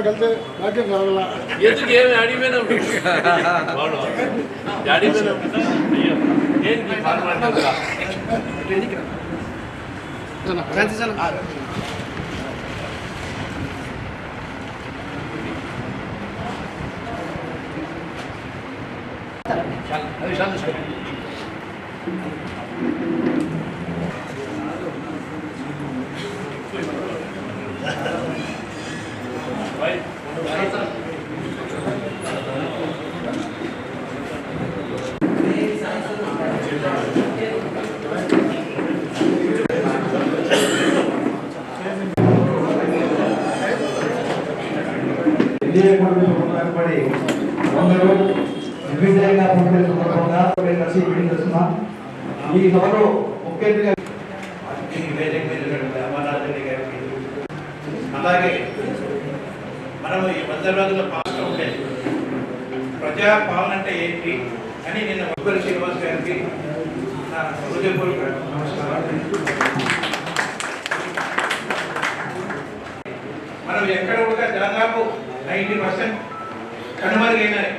కలితే భాగ్యం కలగల ఎందుకు ఏమి అడిగిపోయినాం వాడు అడిగిపోయినాం అయ్యో ఏంటి ఫార్మాలిటీ NDA కూటమి ఏర్పడి అందరూ దిగ్విజయంగా పూర్తి సందర్భంగా కలిసి మీటింగ్ చేస్తున్నాం ఈ సభలో గారికి అలాగే మనం ఈ వంద రోజుల పాలన ఉండేది ప్రజా పాలన అంటే ఏంటి అని నేను ముగ్గురు శ్రీనివాస్ గారికి నా హృదయపూర్వక నమస్కారం మనం ఎక్కడ కూడా నైంటీ పర్సెంట్ కనుమరుగైనాయి.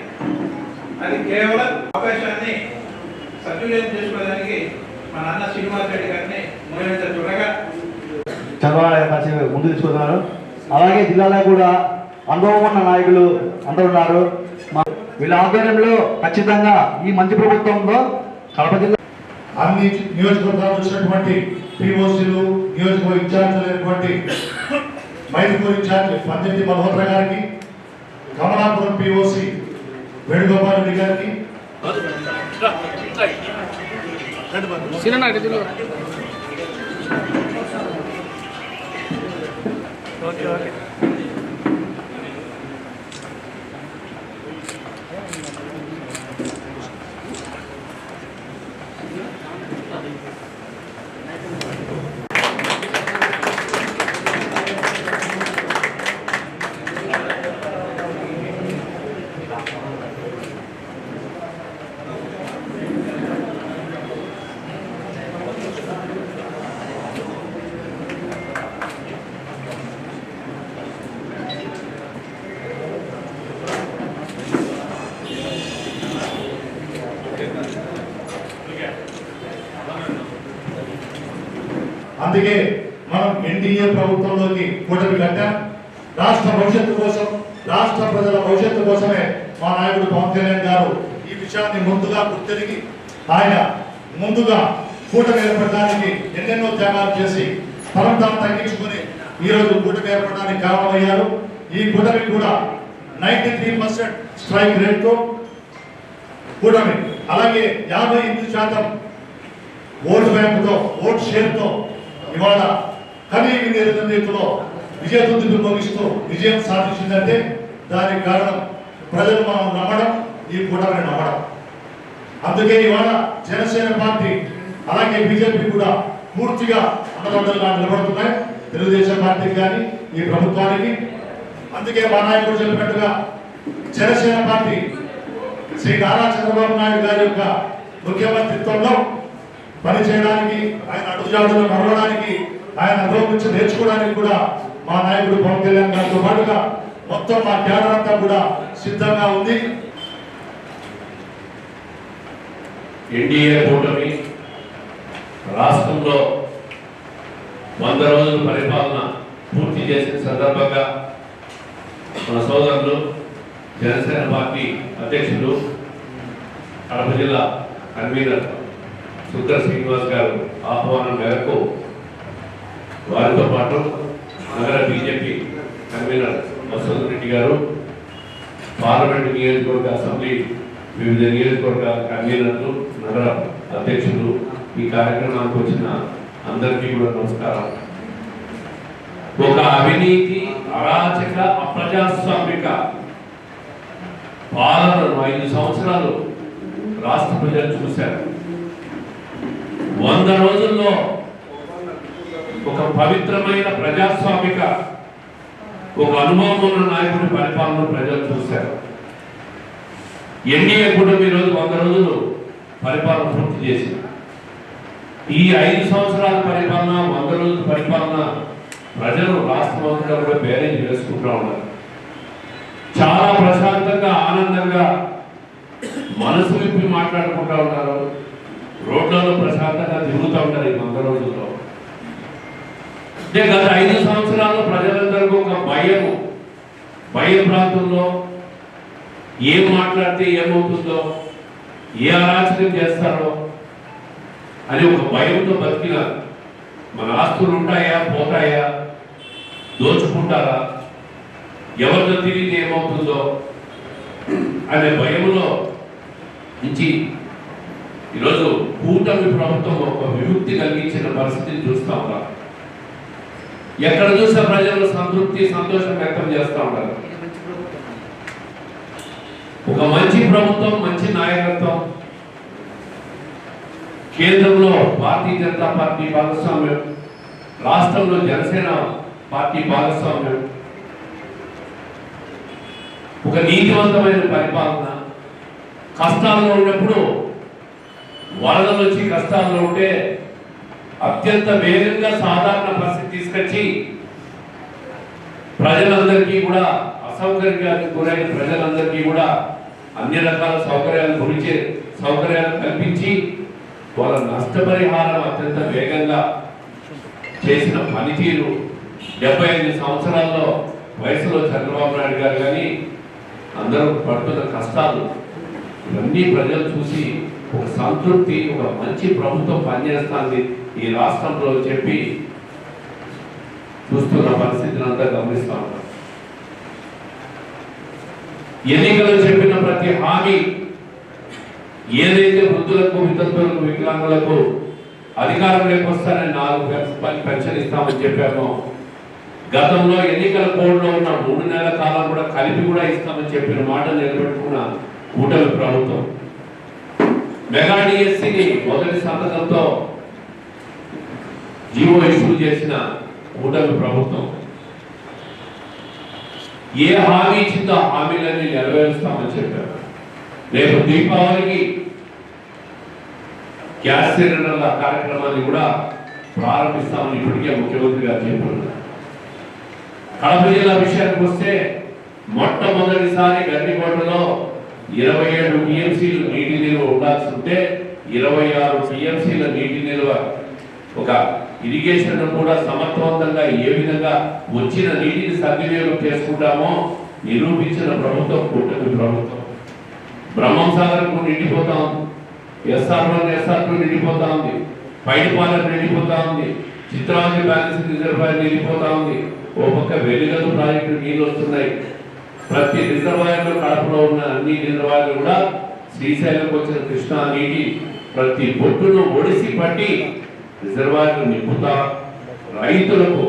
అది కేవలం అవకాశాన్ని సద్వినియోగం చేసుకోవడానికి మా నాన్న శ్రీనివాస్ రెడ్డి గారిని మూడంత త్వరగా చంద్రబాబు కలిసి ముందు తీసుకున్నారు. అలాగే జిల్లాలో కూడా అనుభవం ఉన్న నాయకులు అందరూ ఉన్నారు. వీళ్ళ ఆధ్వర్యంలో ఖచ్చితంగా ఈ మంచి ప్రభుత్వంలో కడప జిల్లా అన్ని నియోజకవర్గాలు వచ్చినటువంటి పిఓసీలు నియోజకవర్గ ఇన్ఛార్జీలు అయినటువంటి మైదుకూరు ఇన్ఛార్జ్ పందిటి మల్హోత్రా గారికి కమలాపురం పిఓసి వేణుగోపాల్ రెడ్డి గారికి. అందుకే మనం ఎన్డీఏ ప్రభుత్వంలోకి కూటమి కట్టాం. రాష్ట్ర భవిష్యత్తు కోసం రాష్ట్ర ప్రజల భవిష్యత్తు కోసమే మా నాయకుడు పవన్ కళ్యాణ్ గారు ఈ విషయాన్ని ముందుగా గుర్తెరిగి ఆయన ముందుగా కూటమి ఏర్పడడానికి ఎన్నెన్నో త్యాగాలు చేసి తరం తాను తగ్గించుకుని ఈ రోజు కూటమి ఏర్పడడానికి కారణమయ్యారు. ఈ కూటమి కూడా నైన్టీ త్రీ పర్సెంట్ స్ట్రైక్ రేట్తో కూటమి. అలాగే యాభై ఎనిమిది శాతం ఓటు బ్యాంకుతో ఓటు షేర్తో ఇవాళ కనీవి నిరంతర రీతిలో విజయదుందుకు ముగిస్తూ విజయం సాధించిందంటే దానికి కారణం ప్రజలు మనం నమ్మడం ఈ కూటమిని నమ్మడం. అందుకే ఇవాళ జనసేన పార్టీ అలాగే బీజేపీ కూడా పూర్తిగా అండదండలుగా నిలబడుతున్నాయి. తెలుగుదేశం పార్టీకి కానీ ఈ ప్రభుత్వానికి. అందుకే మా నాయకుడు చెప్పినట్టుగా జనసేన పార్టీ శ్రీ నారా చంద్రబాబు నాయుడు గారి యొక్క ముఖ్యమంత్రిత్వంలో పని చేయడానికి ఆయన అడుగుజాడులను నడవడానికి ఆయన అనుభవం నుంచి నేర్చుకోవడానికి కూడా మా నాయకుడు పవన్ కళ్యాణ్ గారితో పాటుగా మొత్తం మా క్యాడర్ అంతా కూడా సిద్ధంగా ఉంది. ఎన్డీఏ కూటమి రాష్ట్రంలో వంద రోజుల పరిపాలన పూర్తి చేసిన సందర్భంగా మన సోదరులు జనసేన పార్టీ అధ్యక్షులు కడప జిల్లా కన్వీనర్ సుందర శ్రీనివాస్ గారు ఆహ్వానం మేరకు వారితో పాటు నగర బీజేపీ కన్వీనర్ వసంత్ రెడ్డి గారు పార్లమెంట్ నియోజకవర్గ అసెంబ్లీ వివిధ నియోజకవర్గ కన్వీనర్లు నగర అధ్యక్షులు ఈ కార్యక్రమానికి వచ్చిన అందరికీ కూడా నమస్కారం. ఒక అవినీతి అరాచక అప్రజాస్వామిక పాలనను ఐదు సంవత్సరాలు రాష్ట్ర ప్రజలు చూశారు. వంద రోజుల్లో ఒక పవిత్రమైన ప్రజాస్వామిక ఒక అనుభవం ఉన్న నాయకుడి పరిపాలన ప్రజలు చూశారు. ఎన్డీఏ కూటమి ఈరోజు వంద రోజులు పరిపాలన పూర్తి చేసింది. ఈ ఐదు సంవత్సరాల పరిపాలన వంద రోజుల పరిపాలన ప్రజలు రాష్ట్రం కూడా బేరేజ్ వేసుకుంటూ ఉన్నారు. చాలా ప్రశాంతంగా ఆనందంగా మనసు విప్పి మాట్లాడుకుంటూ ఉంటారు రోడ్లలో ప్రశాంతంగా తిరుగుతూ ఉంటారు ఈ వంద రోజుల్లో. అంటే గత ఐదు సంవత్సరాల్లో ప్రజలందరికీ ఒక భయము. భయ ప్రాంతంలో ఏం మాట్లాడితే ఏమవుతుందో ఏ అరాచకం చేస్తారో అని ఒక భయంతో బతికిన మన ఆస్తులు ఉంటాయా పోతాయా దోచుకుంటారా ఎవరితో తిరిగి ఏమవుతుందో అనే భయంలో నుంచి ఈరోజు కూటమి ప్రభుత్వం ఒక విముక్తి కలిగించిన పరిస్థితిని చూస్తా ఉన్నారు ఎక్కడ చూసినా ప్రజలు సంతృప్తి సంతోషం వ్యక్తం చేస్తూ ఉంటారు ఒక మంచి ప్రభుత్వం మంచి నాయకత్వం. కేంద్రంలో భారతీయ జనతా పార్టీ భాగస్వామ్యం. రాష్ట్రంలో జనసేన పార్టీ భాగస్వామ్యం. ఒక నీతివంతమైన పరిపాలన. కష్టాల్లో ఉన్నప్పుడు వరదలు వచ్చి కష్టాల్లో ఉంటే అత్యంత వేగంగా సాధారణ పరిస్థితి తీసుకొచ్చి ప్రజలందరికీ కూడా అసౌకర్యానికి గురైన ప్రజలందరికీ కూడా అన్ని రకాల సౌకర్యాలు గురించి సౌకర్యాలు కల్పించి వాళ్ళ నష్టపరిహారం అత్యంత వేగంగా చేసిన పనితీరు డెబ్బై ఐదు సంవత్సరాల్లో వయసులో చంద్రబాబు నాయుడు గారు కానీ అందరూ పడుతున్న కష్టాలు ఇవన్నీ ప్రజలు చూసి ఒక సంతృప్తి ఒక మంచి ప్రభుత్వం పనిచేస్తుంది ఈ రాష్ట్రంలో చెప్పి చూస్తున్న పరిస్థితిని అంతా గమనిస్తా ఉన్నాం. ఎన్నికలు చెప్పిన ప్రతి హామీ ఏదైతే వృద్ధులకు వితంతులకు వికలాంగులకు అధికారం వస్తారని నాలుగు పెన్షన్ ఇస్తామని చెప్పామో గతంలో ఎన్నికల కోడ్లో ఉన్న మూడు నెలల కాలం కూడా కలిపి కూడా ఇస్తామని చెప్పిన మాట నిలబెట్టుకున్న కూటమి ప్రభుత్వం. మెగా డిఎస్సిని మొదటి సంతకంతో జీవో ఇష్యూ చేసిన కూటమి ప్రభుత్వం. ఏ హామీ ఇచ్చిందో హామీలన్నీ నెరవేరుస్తామని చెప్పారు. రేపు దీపావళికి గ్యాస్ సిలిండర్ల కార్యక్రమాన్ని కూడా ప్రారంభిస్తామని ఇప్పటికే ముఖ్యమంత్రి గారు చెప్పారు. కడప జిల్లా విషయానికి వస్తే మొట్టమొదటిసారి గండికోటలో ఇరవై ఏడు టీఎంసీలు నీటి నిల్వ ఉండాల్సి ఉంటే ఇరవై ఆరు టీఎంసీల నీటి నిల్వ ఒక ఇరిగేషన్ కూడా సమర్థవంతంగా ఏ విధంగా వచ్చిన నీటిని సద్వినియోగం చేసుకుంటామో నిరూపించిన ప్రభుత్వం కూటమి ప్రభుత్వం. బ్రహ్మం సాగర్కు నిండిపోతా ఉంది. ఎస్ఆర్ వన్ ఎస్ఆర్ టూ నిండిపోతా ఉంది. పైడిపాలెం నిండిపోతా ఉంది. చిత్రావతి బ్యాలెన్స్ రిజర్వాయర్ నిండిపోతా ఉంది. ఓ పక్క వెలుగదు ప్రాజెక్టు నీళ్ళు వస్తున్నాయి. ప్రతి రిజర్వాయర్లో కడప ఉన్న అన్ని కూడా శ్రీశైలంకి వచ్చిన కృష్ణా నీటి ప్రతి బొట్టును ఒడిసి పట్టి రిజర్వాయర్లు నింపుతా రైతులకు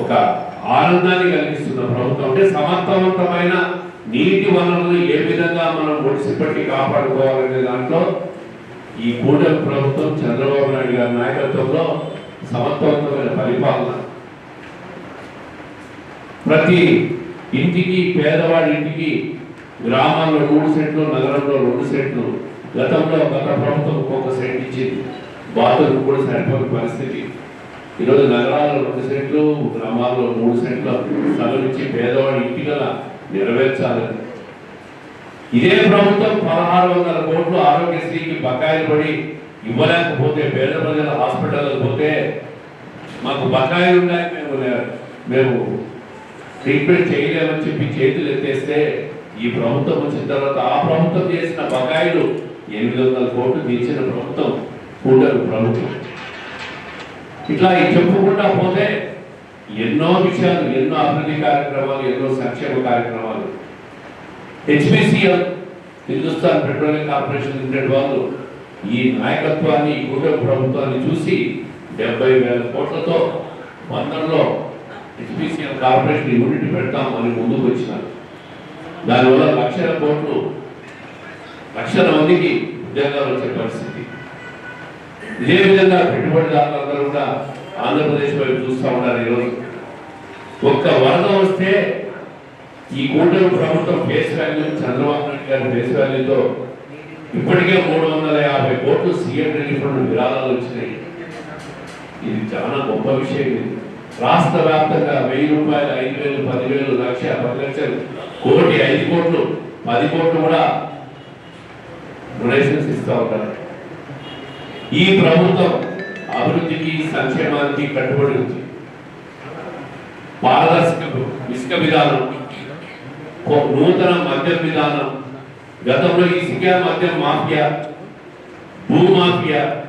ఒక ఆనందాన్ని కలిగిస్తున్న ప్రభుత్వం. అంటే సమర్థవంతమైన నీటి వనరులు ఏ విధంగా మనం ఒడిసిపట్టి కాపాడుకోవాలనే దాంట్లో ఈ కూటమి ప్రభుత్వం చంద్రబాబు నాయుడు గారి నాయకత్వంలో సమర్థవంతమైన పరిపాలన. ప్రతి ఇంటికి పేదవాడి ఇంటికి గ్రామాల్లో మూడు సెంట్లు నగరంలో రెండు సెంట్లు గతంలో గత ప్రభుత్వం ఒక్కొక్క సెంట్ ఇచ్చింది. బాతులకు కూడా సరిపోయిన పరిస్థితి. ఈరోజు నగరాల్లో రెండు సెంట్లు గ్రామాల్లో మూడు సెంట్లు స్థలం ఇచ్చి పేదవాడి ఇంటిగల నెరవేర్చాలని. ఇదే ప్రభుత్వం పదహారు వందల కోట్లు ఆరోగ్యశ్రీకి బకాయిలు పడి ఇవ్వలేకపోతే పేద ప్రజల హాస్పిటల్కి పోతే మాకు బకాయిలు ఉన్నాయి మేము మేము ట్రీట్మెంట్ చేయలేమని చెప్పి చేతులు ఎత్తేస్తే ఈ ప్రభుత్వం వచ్చిన తర్వాత ఆ ప్రభుత్వం చేసిన బకాయిలు ఎనిమిది వందల కోట్లు తీర్చిన ప్రభుత్వం కూటమి ప్రభుత్వం. ఇట్లా ఈ చెప్పుకుంటా పోతే ఎన్నో విషయాలు ఎన్నో అభివృద్ధి కార్యక్రమాలు ఎన్నో సంక్షేమ కార్యక్రమాలు. HPCL Hindustan petroleum corporation limited వాళ్ళు ఈ నాయకత్వాన్ని ఈ కూటమి ప్రభుత్వాన్ని చూసి డెబ్బై వేల కోట్లతో వందల్లో హెచ్పిసిఎల్ కార్పొరేషన్ యూనిట్ పెడతాం అని ముందుకు వచ్చినారు దానివల్ల లక్షల కోట్లు లక్షల మందికి ఉద్యోగాలు వచ్చే పరిస్థితి. ఇదే విధంగా పెట్టుబడిదారులందరూ కూడా ఆంధ్రప్రదేశ్ వైపు చూస్తూ ఉన్నారు ఈరోజు. ఒక్క వరద వస్తే ఈ కూటమి ప్రభుత్వం ఫేస్ వాల్యూ చంద్రబాబు నాయుడు గారి ఫేస్ వాల్యూతో ఇప్పటికే మూడు వందల యాభై కోట్లు సీఎం రిలీఫ్ ఫండ్ విరాళాలు వచ్చినాయి. ఇది చాలా గొప్ప విషయం ఇది. రాష్ట్ర వ్యాప్తంగా వెయ్యి రూపాయలు ఐదు వేలు పదివేలు లక్ష పది లక్షలు కోటి ఐదు కోట్లు పది కోట్లు కూడా డొనేషన్స్ ఇస్తూ ఉంటారు. ఈ ప్రభుత్వం అభివృద్ధికి సంక్షేమానికి కట్టుబడి ఉంది. పారదర్శక ఇసుక విధానం కో- నూతన మద్యం విధానం గతంలో ఇసుక మద్యం మాఫియా భూమాఫియా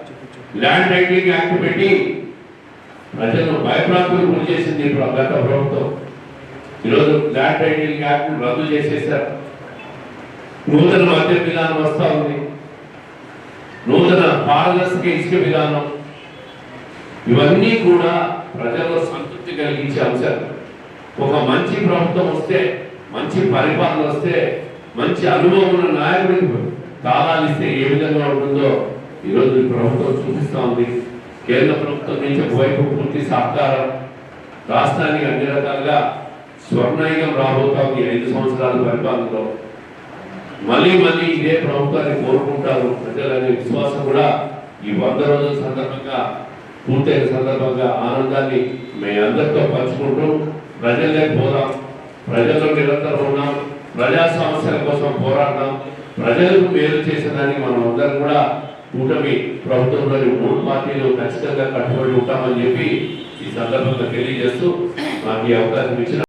ల్యాండ్ టైటిలింగ్ యాక్ట్ పెట్టి ప్రజలను భయప్రాంతులు గురి చేసింది గత ప్రభుత్వం. ఈరోజు ల్యాండ్ టైటిల్ యాక్ట్ రద్దు చేసేసారు నూతన మద్య విధానం వస్తూ ఉంది. నూతన పారదర్శక ఇసుక విధానం. ఇవన్నీ కూడా ప్రజల్లో సంతృప్తి కలిగించే అంశాలు. ఒక మంచి ప్రభుత్వం వస్తే మంచి పరిపాలన వస్తే మంచి అనుభవం ఉన్న నాయకుడికి తాళాలు ఇస్తే ఏ విధంగా ఉంటుందో ఈరోజు ప్రభుత్వం చూపిస్తూ ఉంది. కేంద్ర ప్రభుత్వం నుంచి వైపు పూర్తి సహకారం రాష్ట్రానికి అన్ని రకాలుగా స్వర్ణయుగం రాబోతా ఉంది ఐదు సంవత్సరాల పరిపాలనలో. మళ్ళీ మళ్ళీ ఇదే ప్రభుత్వాన్ని కోరుకుంటారు ప్రజలనే విశ్వాసం కూడా ఈ వంద రోజుల సందర్భంగా పూర్తయిన సందర్భంగా ఆనందాన్ని మేము అందరితో పంచుకుంటూ ప్రజలే పోదాం. ప్రజల్లో నిరంతరం ఉన్నాం. ప్రజా సమస్యల కోసం పోరాడదాం. ప్రజలకు మేలు చేసేదానికి మనం అందరం కూడా కూటమి ప్రభుత్వంలోని మూడు పార్టీలు ఖచ్చితంగా కట్టుబడి ఉంటామని చెప్పి ఈ సందర్భంగా తెలియజేస్తూ మాకు ఈ అవకాశం ఇచ్చిన